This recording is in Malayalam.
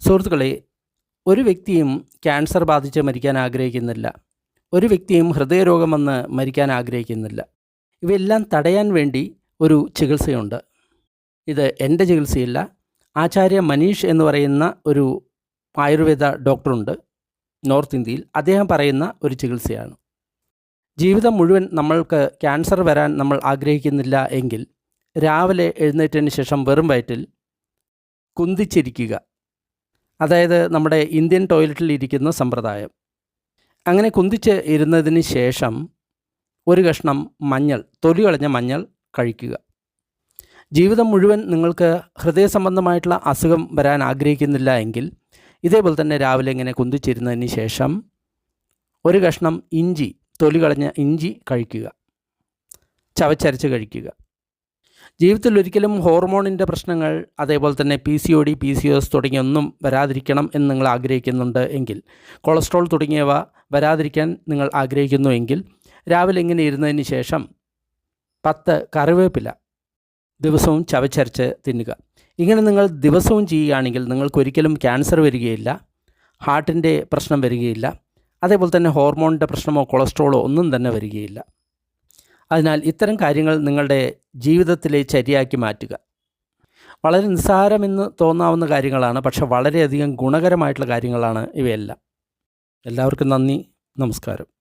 സുഹൃത്തുക്കളെ ഒരു വ്യക്തിയും ക്യാൻസർ ബാധിച്ച് മരിക്കാൻ ആഗ്രഹിക്കുന്നില്ല. ഒരു വ്യക്തിയും ഹൃദയരോഗം വന്ന് മരിക്കാൻ ആഗ്രഹിക്കുന്നില്ല. ഇവയെല്ലാം തടയാൻ വേണ്ടി ഒരു ചികിത്സയുണ്ട്. ഇത് എന്റെ ചികിത്സയില്ല ആചാര്യ മനീഷ് എന്ന് പറയുന്ന ഒരു ആയുർവേദ ഡോക്ടറുണ്ട് നോർത്ത് ഇന്ത്യയിൽ. അദ്ദേഹം പറയുന്ന ഒരു ചികിത്സയാണ്. ജീവിതം മുഴുവൻ നമ്മൾക്ക് ക്യാൻസർ വരാൻ നമ്മൾ ആഗ്രഹിക്കുന്നില്ല എങ്കിൽ രാവിലെ എഴുന്നേറ്റതിന് ശേഷം വെറും വയറ്റിൽ കുന്തിച്ചിരിക്കുക. അതായത് നമ്മുടെ ഇന്ത്യൻ ടോയ്ലറ്റിൽ ഇരിക്കുന്ന സമ്പ്രദായം. അങ്ങനെ കുന്തിച്ച് ഇരുന്നതിന് ശേഷം ഒരു കഷ്ണം മഞ്ഞൾ തൊലി കളഞ്ഞ മഞ്ഞൾ കഴിക്കുക. ജീവിതം മുഴുവൻ നിങ്ങൾക്ക് ഹൃദയ സംബന്ധമായിട്ടുള്ള അസുഖം വരാൻ ആഗ്രഹിക്കുന്നില്ല എങ്കിൽ ഇതേപോലെ തന്നെ രാവിലെ ഇങ്ങനെ കുന്തിച്ചിരുന്നതിന് ശേഷം ഒരു കഷ്ണം ഇഞ്ചി തൊലി കളഞ്ഞ ഇഞ്ചി കഴിക്കുക. ചവച്ചരച്ച് കഴിക്കുക. ജീവിതത്തിൽ ഒരിക്കലും ഹോർമോണിന്റെ പ്രശ്നങ്ങൾ അതേപോലെ തന്നെ P C O D P C S തുടങ്ങിയൊന്നും വരാതിരിക്കണം എന്ന് നിങ്ങൾ ആഗ്രഹിക്കുന്നുണ്ട് എങ്കിൽ കൊളസ്ട്രോൾ തുടങ്ങിയവ വരാതിരിക്കാൻ നിങ്ങൾ ആഗ്രഹിക്കുന്നു എങ്കിൽ രാവിലെ ഇങ്ങനെ ഇരുന്നതിന് ശേഷം പത്ത് കറിവേപ്പില ദിവസവും ചവച്ചരച്ച് തിന്നുക. ഇങ്ങനെ നിങ്ങൾ ദിവസവും ചെയ്യുകയാണെങ്കിൽ നിങ്ങൾക്ക് ഒരിക്കലും ക്യാൻസർ വരികയില്ല ഹാർട്ടിന്റെ പ്രശ്നം വരികയില്ല അതേപോലെ തന്നെ ഹോർമോണിന്റെ പ്രശ്നമോ കൊളസ്ട്രോളോ ഒന്നും തന്നെ വരികയില്ല. അതിനാൽ ഇത്തരം കാര്യങ്ങൾ നിങ്ങളുടെ ജീവിതത്തിലെ ചരിയാക്കി മാറ്റുക. വളരെ നിസ്സാരമെന്ന് തോന്നാവുന്ന കാര്യങ്ങളാണ് പക്ഷെ വളരെയധികം ഗുണകരമായിട്ടുള്ള കാര്യങ്ങളാണ് ഇവയെല്ലാം. എല്ലാവർക്കും നന്ദി നമസ്കാരം.